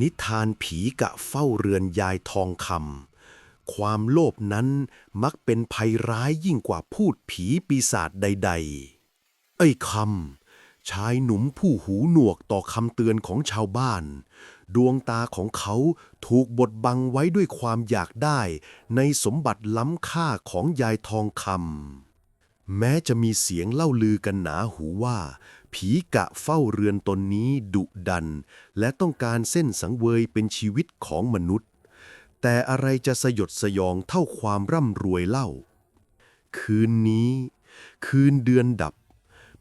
นิทานผีกะเฝ้าเรือนยายทองคำความโลภนั้นมักเป็นภัยร้ายยิ่งกว่าพูดผีปีศาจใด ๆ ไอ้คำชายหนุ่มผู้หูหนวกต่อคำเตือนของชาวบ้าน ดวงตาของเขาถูกบดบังไว้ด้วยความอยากได้ ในสมบัติล้ำค่าของยายทองคำแม้จะมีเสียงเล่าลือกันหนาหูว่า ผีกะเฝ้าเรือนตนนี้ดุดัน และต้องการเส้นสังเวยเป็นชีวิตของมนุษย์ แต่อะไรจะสยดสยองเท่าความร่ำรวยเล่า คืนนี้ คืนเดือนดับ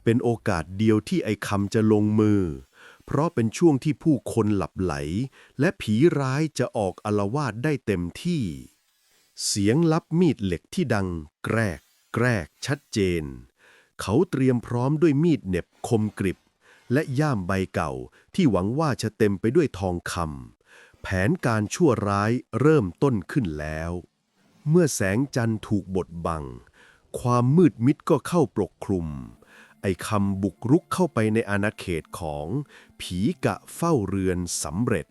เป็นโอกาสเดียวที่ไอ้คำจะลงมือ เพราะเป็นช่วงที่ผู้คนหลับไหล และผีร้ายจะออกอลวาดได้เต็มที่ เสียงลับมีดเหล็กที่ดัง แกรก แกรกชัดเจน เขาเตรียมพร้อมด้วยมีดเหน็บคมกริบ และย่ามใบเก่าที่หวังว่าจะเต็มไปด้วยทองคำแผนการชั่วร้ายเริ่มต้นขึ้นแล้ว เมื่อแสงจันทร์ถูกบดบัง ความมืดมิดก็เข้าปกคลุม ไอ้คำบุกรุกเข้าไปในอาณาเขตของ ผีกะเฝ้าเรือนสำเร็จ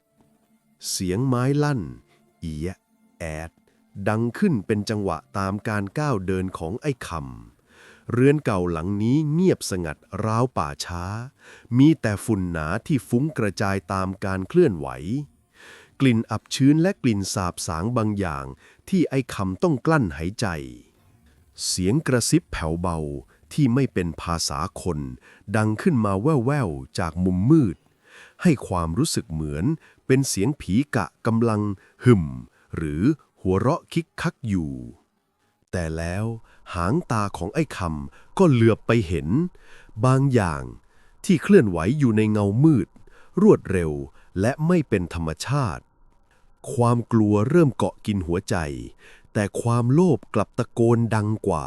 เสียงไม้ลั่น เอียะแอดดังขึ้นเป็นจังหวะตามการก้าวเดินของไอ้คำ เรือนเก่าหลังนี้เงียบสงัดราวป่าช้า มีแต่ฝุ่นหนาที่ฟุ้งกระจายตามการเคลื่อนไหว กลิ่นอับชื้นและกลิ่นสาบสางบางอย่าง ที่ไอ้คำต้องกลั้นหายใจ เสียงกระซิบแผ่วเบาที่ไม่เป็นภาษาคน ดังขึ้นมาแว่วๆจากมุมมืด ให้ความรู้สึกเหมือนเป็นเสียงผีกะกำลังหึมหรือหัวเราะคิกคักอยู่ แต่แล้วหางตาของไอ้คำก็เหลือบไปเห็น บางอย่างที่เคลื่อนไหวอยู่ในเงามืด รวดเร็วและไม่เป็นธรรมชาติ ความกลัวเริ่มเกาะกินหัวใจ แต่ความโลภกลับตะโกนดังกว่า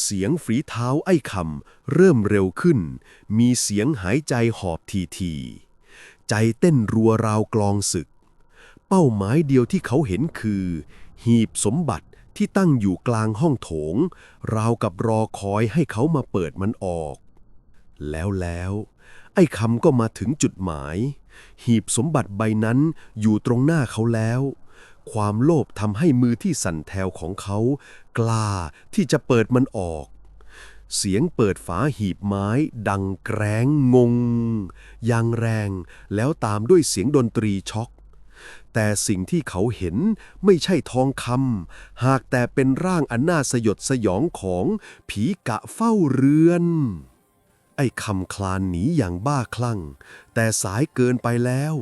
เสียงฝีเท้าไอ้คำเริ่มเร็วขึ้น มีเสียงหายใจหอบทีทีใจเต้นรัวราวกลองศึก เป้าหมายเดียวที่เขาเห็นคือ หีบสมบัติ ที่ตั้งอยู่กลางห้องโถง ราวกับรอคอยให้เขามาเปิดมันออก แล้วแล้ว ไอ้คำก็มาถึงจุดหมาย หีบสมบัติใบนั้นอยู่ตรงหน้าเขาแล้ว ความโลภทำให้มือที่สั่นแทวของเขา กล้าที่จะเปิดมันออก เสียงเปิดฝาหีบไม้ดังแกรงงง อย่างแรง แล้วตามด้วยเสียงดนตรีช็อก แต่สิ่งที่เขาเห็นไม่ใช่ทองคำหากแต่เป็นร่างอันน่าสยดสยองของผีกะเฝ้าเรือน ไอ้คำคลานหนีอย่างบ้าคลั่ง แต่สายเกินไปแล้ว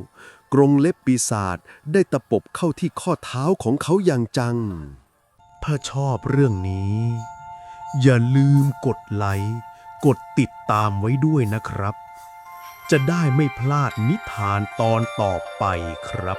กรงเล็บปีศาจได้ตะปบเข้าที่ข้อเท้าของเขาอย่างจัง ถ้าชอบเรื่องนี้ อย่าลืมกดไลค์กดติดตามไว้ด้วยนะครับ จะได้ไม่พลาดนิทานตอนต่อไปครับ